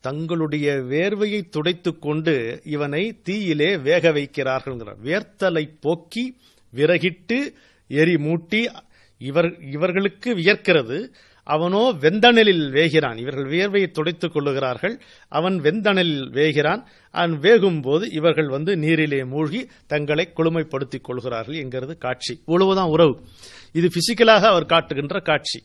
தங்களுடைய வேர்வையை துடைத்துக் கொண்டு இவனை தீயிலே வேக வைக்கிறார்கள் வேர்த்தலை போக்கி விறகிட்டு எரி மூட்டி இவர் இவர்களுக்கு வியர்க்கிறது. அவனோ வெந்தணலில் வேகிறான். இவர்கள் வியர்வையை துடைத்துக் கொள்ளுகிறார்கள். அவன் வெந்தணலில் வேகிறான். அவன் வேகும் போது இவர்கள் வந்து நீரிலே மூழ்கி தங்களை குளுமைப்படுத்திக் கொள்கிறார்கள் என்கிறது காட்சி. இவ்வளவுதான் உறவு. இது பிசிக்கலாக அவர் காட்டுகின்ற காட்சி.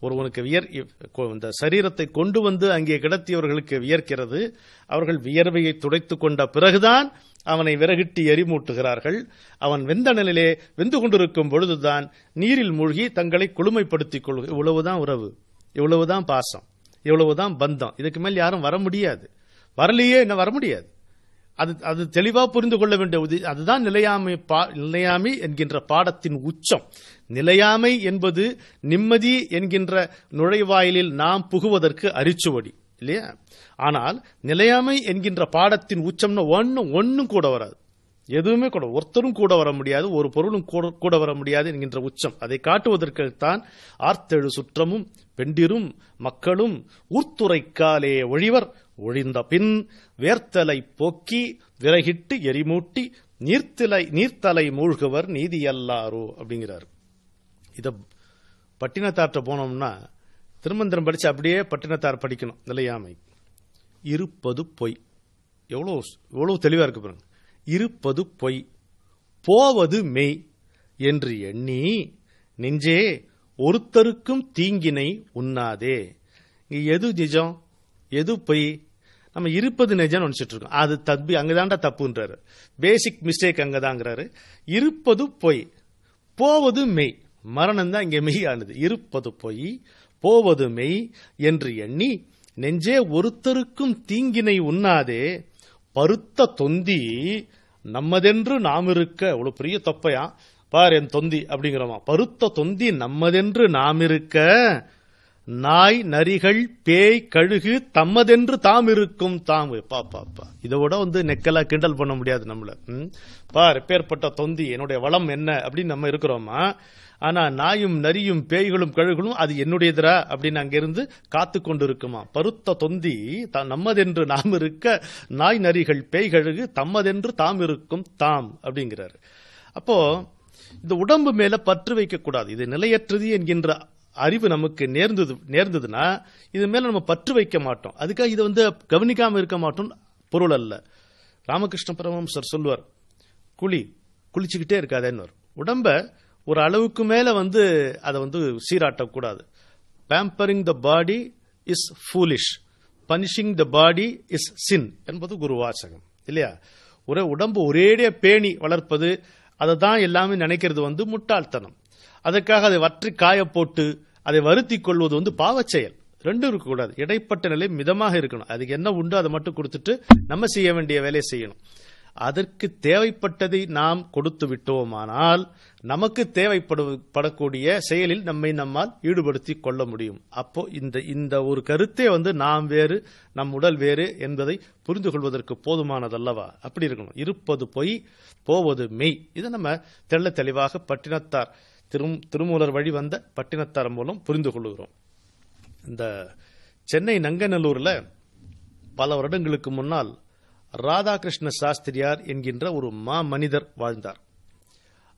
ஒருவனுக்கு வியர் இந்த சரீரத்தை கொண்டு வந்து அங்கே கிடத்தியவர்களுக்கு வியர்க்கிறது. அவர்கள் வியர்வையை துடைத்துக் கொண்ட பிறகுதான் அவனை விறகிட்டு எரிமூட்டுகிறார்கள். அவன் வெந்த நிலையிலே வெந்து கொண்டிருக்கும் பொழுதுதான் நீரில் மூழ்கி தங்களை குளுமைப்படுத்திக் கொள்க இவ்வளவுதான் உறவு இவ்வளவுதான் பாசம் இவ்வளவுதான் பந்தம். இதுக்கு மேல் யாரும் வர முடியாது. வரலையே என்ன வர முடியாது. அது அது தெளிவா புரிந்து கொள்ள வேண்டிய அதுதான் நிலையாமை நிலையாமை என்கின்ற பாடத்தின் உச்சம். நிலையாமை என்பது நிம்மதி என்கின்ற நுழைவாயிலில் நாம் புகுவதற்கு அரிச்சுவடி இல்லையா? ஆனால் நிலையாமை என்கின்ற பாடத்தின் உச்சம்னு ஒன்னும் ஒன்னும் கூட வராது. எதுவுமே கூட ஒருத்தரும் கூட வர முடியாது ஒரு பொருளும் கூட வர முடியாது என்கின்ற உச்சம். அதை காட்டுவதற்குத்தான் ஆர்த்தெழு சுற்றமும் பெண்டிரும் மக்களும் ஊர்த்துரைக்காலே ஒழிவர் ஒழிந்த பின் வேர்த்தலை போக்கி விறகிட்டு எரிமூட்டி நீர்த்தலை நீர்த்தலை மூழ்குவர் நீதியல்லாரோ அப்படிங்கிறார். இத பட்டினத்தாற்ற போனோம்னா திருமந்திரம் படிச்சு அப்படியே பட்டினத்தார் படிக்கணும் நிலையாமை. இருப்பது பொய். எவ்வளோ எவ்வளவு தெளிவா இருக்கு பாருங்க. இருப்பது பொய். போவது மெய் என்று எண்ணி நெஞ்சே ஒருத்தருக்கும் தீங்கினை உண்ணாதே. இங்க எது நிஜம்? எது பொய்? நம்ம இருப்பது நிஜம்னு நினைச்சிட்டு இருக்கோம். அது தப்பி அங்கதான்டா தப்புன்றாரு. பேசிக் மிஸ்டேக் அங்கதாங்கிறாரு. இருப்பது பொய் போவது மெய். மரணம் தான் இங்க மெய்யானது. இருப்பது பொய் போவது மெய் என்று எண்ணி நெஞ்சே ஒருத்தருக்கும் தீங்கினை உண்ணாதே பருத்த தொந்தி நம்மதென்று நாம் இருக்க இவ்வளவு பெரிய தொப்பையா? பார் என் தொந்தி அப்படிங்கிறோமா. பருத்த தொந்தி நம்மதென்று நாம் இருக்க நாய் நரிகள் பேய் கழுகு தம்மதென்று தாம் இருக்கும். தாம் பாப்பாப்பா பாப்பா இதோட வந்து நெக்கலா கிண்டல் பண்ண முடியாது நம்மள. பார் பேர்பட்ட தொந்தி என்னுடைய வளம் என்ன அப்படின்னு நம்ம இருக்கிறோமா? ஆனா நாயும் நரியும் பேய்களும் கழுகுகளும் அது என்னுடையதுரா அப்படின்னு அங்கிருந்து காத்து கொண்டு இருக்குமா பருத்த தொந்தி நம்மதென்று நாம் இருக்க நாய் நரிகள் பேய் கழுகு தம்மதென்று தாம் இருக்கும். தாம் அப்படிங்கிறாரு. அப்போ இந்த உடம்பு மேல பற்று வைக்கக்கூடாது. இது நிலையற்றது என்கின்ற அறிவு நமக்கு நேர்ந்தது நேர்ந்ததுன்னா இது மேல நம்ம பற்று வைக்க மாட்டோம். அதுக்காக இதை வந்து கவனிக்காம இருக்க மாட்டோம் பொருள் அல்ல. ராமகிருஷ்ண பரமஹம்சர் சொல்லுவார் குழி குளிச்சுக்கிட்டே இருக்காதேன்னு உடம்ப ஒரு அளவுக்கு மேல வந்து அதை வந்து சீராட்டக்கூடாது. Pampering the body is foolish punishing the body is sin என்பது குரு வாசகம் இல்லையா? ஒரே உடம்பு ஒரேடியா பேணி வளர்ப்பது அதை தான் எல்லாமே நினைக்கிறது வந்து முட்டாள்தனம். அதற்காக அதை வற்றி காய போட்டு அதை வருத்தி கொள்வது வந்து பாவச் செயல் ரெண்டும் இருக்கக்கூடாது. இடைப்பட்ட நிலை மிதமாக இருக்கணும். அதுக்கு என்ன உண்டோ அதை மட்டும் கொடுத்துட்டு நம்ம செய்ய வேண்டிய வேலையை செய்யணும். அதற்கு தேவைப்பட்டதை நாம் கொடுத்து விட்டோமானால் நமக்கு தேவைப்படக்கூடிய செயலில் நம்மை நம்மால் ஈடுபடுத்தி கொள்ள முடியும். அப்போ இந்த இந்த ஒரு கருத்தே வந்து நாம் வேறு நம் உடல் வேறு என்பதை புரிந்து கொள்வதற்கு போதுமானதல்லவா? அப்படி இருக்கணும். இருப்பது பொய் போவது மெய். இதை நம்ம தெள்ள தெளிவாக பட்டினத்தார் திரும் திருமூலர் வழி வந்த பட்டினத்தார் மூலம் புரிந்து கொள்ளுகிறோம். இந்த சென்னை நங்கநல்லூரில் பல வருடங்களுக்கு முன்னால் ராதாகிருஷ்ண சாஸ்திரியார் என்கின்ற ஒரு மா மனிதர் வாழ்ந்தார்.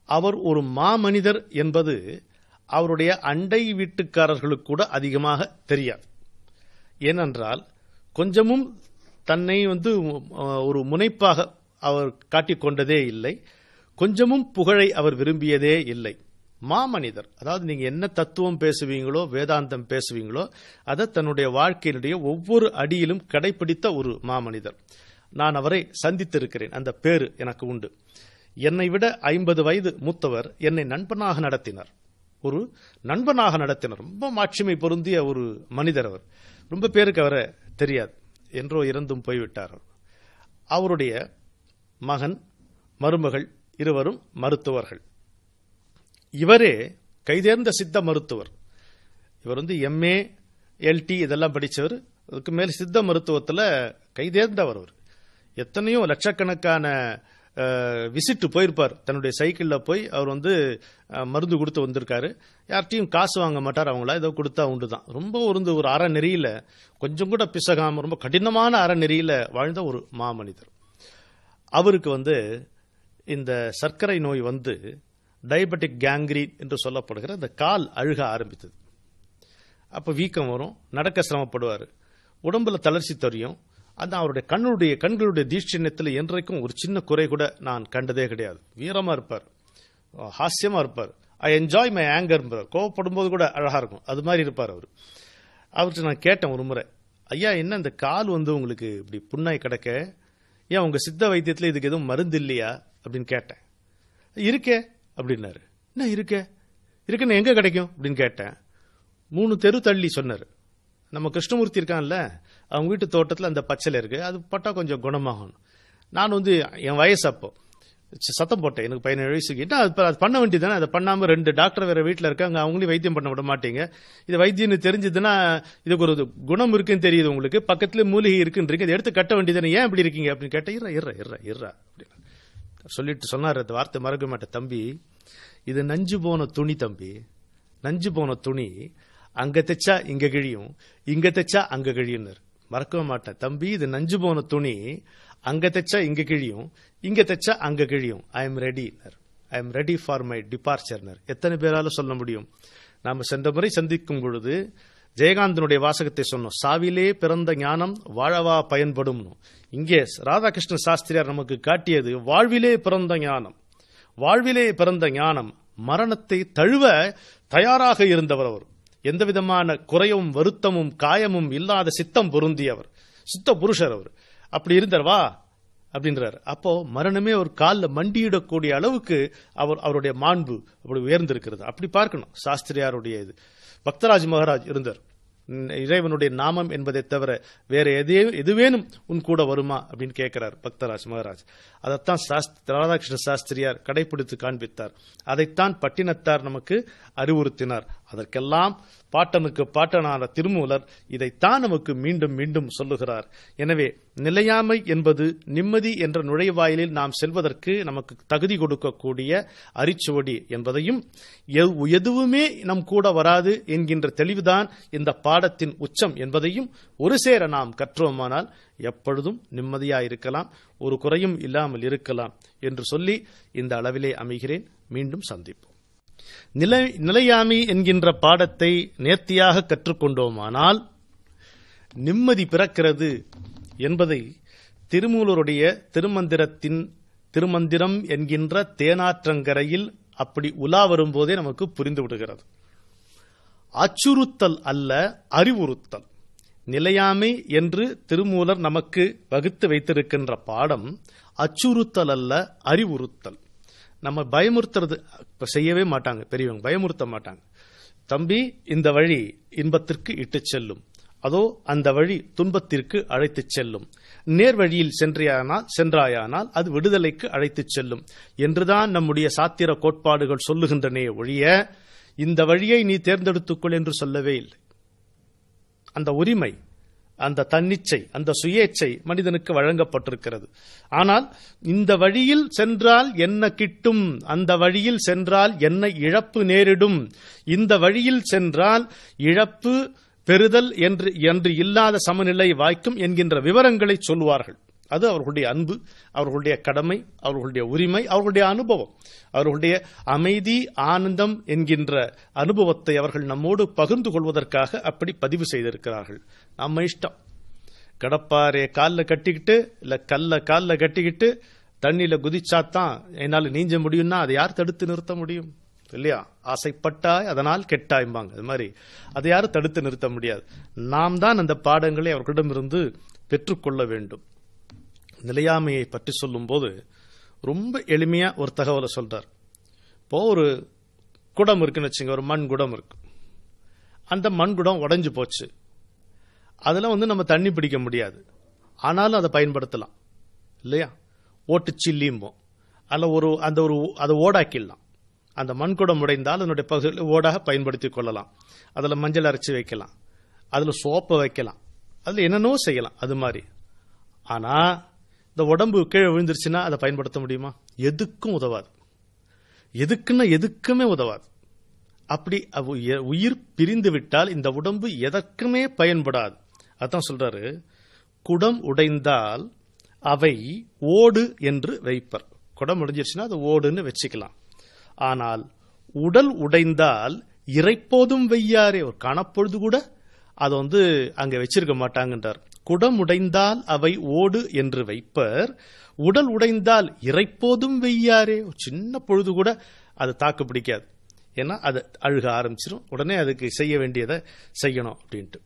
அவர் ஒரு மா மனிதர் என்பது அவருடைய அண்டை வீட்டுக்காரர்களுக்கு கூட அதிகமாக தெரியாது. ஏனென்றால் கொஞ்சமும் தன்னை வந்து ஒரு முனைப்பாக அவர் காட்டிக்கொண்டதே இல்லை. கொஞ்சமும் புகழை அவர் விரும்பியதே இல்லை. மாமனிதர். அதாவது நீங்க என்ன தத்துவம் பேசுவீங்களோ வேதாந்தம் பேசுவீங்களோ அதை தன்னுடைய வாழ்க்கையினுடைய ஒவ்வொரு அடியிலும் கடைபிடித்த ஒரு மாமனிதர். நான் அவரை சந்தித்திருக்கிறேன். அந்த பேரு எனக்கு உண்டு. என்னை விட ஐம்பது வயது மூத்தவர் என்னை நண்பனாக நடத்தினார். ஒரு நண்பனாக நடத்தினார். ரொம்ப மாட்சிமை பொருந்திய ஒரு மனிதர் அவர். ரொம்ப பேருக்கு அவரை தெரியாது. என்றோ இறந்தும் போய்விட்டார் அவருடைய மகன் மருமகள் இருவரும் மருத்துவர்கள். இவரே கைதேர்ந்த சித்த மருத்துவர். இவர் வந்து எம்ஏ எல்டி இதெல்லாம் படித்தவர் அதுக்கு மேல் சித்த மருத்துவத்தில் கைதேர்ந்தவர் அவர். எத்தனையோ லட்சக்கணக்கான விசிட்டு போயிருப்பார். தன்னுடைய சைக்கிளில் போய் அவர் வந்து மருந்து கொடுத்து வந்திருக்காரு. யார்கிட்டையும் காசு வாங்க மாட்டார் அவங்கள. ஏதோ கொடுத்தா உண்டு தான் ரொம்ப ஒரு ஒரு அறநெறியில் கொஞ்சம் கூட பிசகாமல் ரொம்ப கடினமான அறநெறியில் வாழ்ந்த ஒரு மாமனிதர். அவருக்கு வந்து இந்த சர்க்கரை நோய் வந்து டயபெட்டிக் கேங்க்ரீன் என்று சொல்லப்படுகிற அந்த கால் அழுக ஆரம்பித்தது. அப்போ வீக்கம் வரும் நடக்க சிரமப்படுவார். உடம்புல தளர்ச்சி தெரியும். அது அவருடைய கண்ணுடைய கண்களுடைய தீட்சிணத்தில் என்றைக்கும் ஒரு சின்ன குறை கூட நான் கண்டதே கிடையாது. வீரமாக இருப்பார். ஹாஸ்யமாக இருப்பார். ஐ என்ஜாய் மை ஆங்கர் கோவப்படும் போது கூட அழகாக இருக்கும். அது மாதிரி இருப்பார் அவர். அவர்கிட்ட நான் கேட்டேன் ஒரு முறை ஐயா என்ன இந்த கால் வந்து உங்களுக்கு இப்படி புண்ணாய் கிடக்க? ஏன் உங்கள் சித்த வைத்தியத்தில் இதுக்கு எதுவும் மருந்து இல்லையா? அப்படின்னு கேட்டேன். இருக்கே அப்படின்னாரு. என்ன இருக்கே? இருக்குன்னு எங்க கிடைக்கும்? அப்படின்னு கேட்டேன். மூணு தெரு தள்ளி சொன்னார். நம்ம கிருஷ்ணமூர்த்தி இருக்கான்ல அவங்க வீட்டு தோட்டத்தில் அந்த பச்சலை இருக்கு. அது போட்டால் கொஞ்சம் குணமாகும் நான் வந்து என் வயசு அப்போ சத்தம் போட்டேன். எனக்கு பதினேழு வயசுக்கு என்ன அது ப- அது பண்ண வேண்டியதானே அதை பண்ணாமல் ரெண்டு டாக்டர் வேற வீட்டில் இருக்காங்க. அவங்களையும் வைத்தியம் பண்ண விட மாட்டீங்க. இது வைத்தியம்னு தெரிஞ்சதுன்னா இதுக்கு ஒரு குணம் இருக்குன்னு தெரியுது உங்களுக்கு. பக்கத்துல மூலிகை இருக்குன்றீங்க. இதை எடுத்து கட்ட வேண்டியதானே ஏன் இப்படி இருக்கீங்க? அப்படின்னு கேட்டேன். இற இற இற இற அப்படின்னு சொல்லிட்டு சொன்னார் அந்த வார்த்தை மறக்க மாட்டேன் தம்பி. இது நஞ்சு போன துணி தம்பி. நஞ்சு போன துணி அங்க தைச்சா இங்க கிழியும் இங்க தைச்சா அங்க கிழியும்னர். மறக்கவே மாட்டேன். தம்பி இது நஞ்சு போன துணி அங்க தைச்சா இங்க கிழியும் இங்க தைச்சா அங்க கிழியும். I am ரெடினர் I am ready for my டிபார்ச்சர்னர் எத்தனை பேரால சொல்ல முடியும்? நாம சென்ற முறை சந்திக்கும் பொழுது ஜெயகாந்தனுடைய வாசகத்தை சொன்னோம் சாவிலே பிறந்த ஞானம் வாழவா பயன்படும் இங்கே ராதாகிருஷ்ண சாஸ்திரியார் நமக்கு காட்டியது வாழ்விலே பிறந்த ஞானம் வாழ்விலே பிறந்த ஞானம் மரணத்தை தழுவ தயாராக இருந்தவர் அவர். எந்த விதமான குறையும் வருத்தமும் காயமும் இல்லாத சித்தம் பொருந்தியவர் சித்த புருஷர் அவர். அப்படி இருந்தார் வா அப்படின்றார். அப்போ மரணமே ஒரு காலில் மண்டியிடக்கூடிய அளவுக்கு அவர் அவருடைய மாண்பு அப்படி உயர்ந்திருக்கிறது. அப்படி பார்க்கணும். சாஸ்திரியாருடைய இது. பக்தராஜ் மகாராஜ் இருந்தார். இறைவனுடைய நாமம் என்பதை தவிர வேற எதே எதுவேனும் உன் கூட வருமா? அப்படின்னு கேட்கிறார் பக்தராஜ் மகாராஜ். அதைத்தான் சாஸ்திர ராதாகிருஷ்ண சாஸ்திரியார் கடைபிடித்து காண்பித்தார். அதைத்தான் பட்டினத்தார் நமக்கு அறிவுறுத்தினார். அதற்கெல்லாம் பாட்டனுக்கு பாட்டனான திருமூலர் இதைத்தான் நமக்கு மீண்டும் மீண்டும் சொல்லுகிறார். எனவே நிலையாமை என்பது நிம்மதி என்ற நுழைவாயிலில் நாம் செல்வதற்கு நமக்கு தகுதி கொடுக்கக்கூடிய அரிச்சுவடி என்பதையும் எவ்- எதுவுமே நம் கூட வராது என்கின்ற தெளிவுதான் இந்த பாடத்தின் உச்சம் என்பதையும் ஒரு சேர நாம் கற்றோமானால் எப்பொழுதும் நிம்மதியாயிருக்கலாம் ஒரு குறையும் இல்லாமல் இருக்கலாம் என்று சொல்லி இந்த அளவிலே அமைகிறேன். மீண்டும் சந்திப்போம். நிலை நிலையாமை என்கின்ற பாடத்தை நேர்த்தியாக கற்றுக்கொண்டோமானால் நிம்மதி பிறக்கிறது என்பதை திருமூலருடைய திருமந்திரத்தின் திருமந்திரம் என்கின்ற தேனாற்றங்கரையில் அப்படி உலா வரும்போதே நமக்கு புரிந்து விடுகிறது. அச்சுறுத்தல் அல்ல அறிவுறுத்தல். நிலையாமை என்று திருமூலர் நமக்கு வகுத்து வைத்திருக்கின்ற பாடம் அச்சுறுத்தல் அல்ல அறிவுறுத்தல். நம்ம பயமுறுத்துறது செய்யவே மாட்டாங்க பெரியவங்க பயமுறுத்த மாட்டாங்க. தம்பி இந்த வழி இன்பத்திற்கு இட்டுச் செல்லும். அதோ அந்த வழி துன்பத்திற்கு அழைத்துச் செல்லும். நேர் வழியில் சென்றியானால் சென்றாயானால் அது விடுதலைக்கு அழைத்துச் செல்லும். என்றுதான் நம்முடைய சாத்திர கோட்பாடுகள் சொல்லுகின்றனே ஒழிய இந்த வழியை நீ தேர்ந்தெடுத்துக்கொள் என்று சொல்லவே இல்லை. அந்த உரிமை அந்த தன்னிச்சை அந்த சுயேச்சை மனிதனுக்கு வழங்கப்பட்டிருக்கிறது. ஆனால் இந்த வழியில் சென்றால் என்ன கிட்டும்? அந்த வழியில் சென்றால் என்ன இழப்பு நேரிடும்? இந்த வழியில் சென்றால் இழப்பு பெறுதல் என்று என்று இல்லாத சமநிலை வாய்க்கும் என்கின்ற விவரங்களை சொல்வார்கள் அது அவர்களுடைய அன்பு அவர்களுடைய கடமை அவர்களுடைய உரிமை அவர்களுடைய அனுபவம். அவர்களுடைய அமைதி ஆனந்தம் என்கின்ற அனுபவத்தை அவர்கள் நம்மோடு பகிர்ந்து கொள்வதற்காக அப்படி பதிவு செய்திருக்கிறார்கள். நம்ம இஷ்டம். கடப்பாறையை காலில் கட்டிக்கிட்டு இல்ல கல்ல காலில் கட்டிக்கிட்டு தண்ணியில குதிச்சாத்தான் என்னால் நீஞ்ச முடியும்னா அதை யார் தடுத்து நிறுத்த முடியும்? இல்லையா? ஆசைப்பட்டாய் அதனால் கெட்டாய்ம்பாங்க. அது மாதிரி. அதை யாரும் தடுத்து நிறுத்த முடியாது. நாம் தான் அந்த பாடங்களை அவர்களிடமிருந்து பெற்றுக்கொள்ள வேண்டும். நிலையாமையை பற்றி சொல்லும்போது ரொம்ப எளிமையா ஒரு தகவலை சொல்றார். இப்போ ஒரு குடம் இருக்குன்னு வச்சுங்க ஒரு மண் குடம் இருக்கு. அந்த மண் குடம் உடைஞ்சு போச்சு. அதில் வந்து நம்ம தண்ணி பிடிக்க முடியாது. ஆனாலும் அதை பயன்படுத்தலாம். இல்லையா? ஓட்டு ஓட்டுச்சில்லிம்போம் அதில் ஒரு அந்த ஒரு அதை ஓடாக்கிடலாம். அந்த மண்குடம் உடைந்தால் அதனுடைய பகுதியில் ஓடாக பயன்படுத்தி கொள்ளலாம். அதில் மஞ்சள் அரைச்சி வைக்கலாம். அதில் சோப்பை வைக்கலாம். அதில் என்னென்னவோ செய்யலாம். அது மாதிரி. ஆனால் இந்த உடம்பு கீழே விழுந்துருச்சுன்னா அதை பயன்படுத்த முடியுமா? எதுக்கும் உதவாது. எதுக்குன்னா எதுக்குமே உதவாது. அப்படி உயிர் பிரிந்து விட்டால் இந்த உடம்பு எதற்குமே பயன்படாது. அதான் சொல்றாரு குடம் உடைந்தால் அவை ஓடு என்று வைப்பர். குடம் உடைஞ்சிருச்சுன்னா அது ஓடுன்னு வச்சுக்கலாம். ஆனால் உடல் உடைந்தால் இறைப்போதும் வெய்யாரே ஒரு கணப்பொழுது கூட அதை வந்து அங்கே வச்சிருக்க மாட்டாங்கன்றார். குடம் உடைந்தால் அவை ஓடு என்று வைப்பர் உடல் உடைந்தால் இறைப்போதும் வெய்யாரே. சின்ன பொழுது கூட அது தாக்கு பிடிக்காது. ஏன்னா அது அழுக ஆரம்பிச்சிடும் உடனே அதுக்கு செய்ய வேண்டியதை செய்யணும் அப்படின்ட்டு.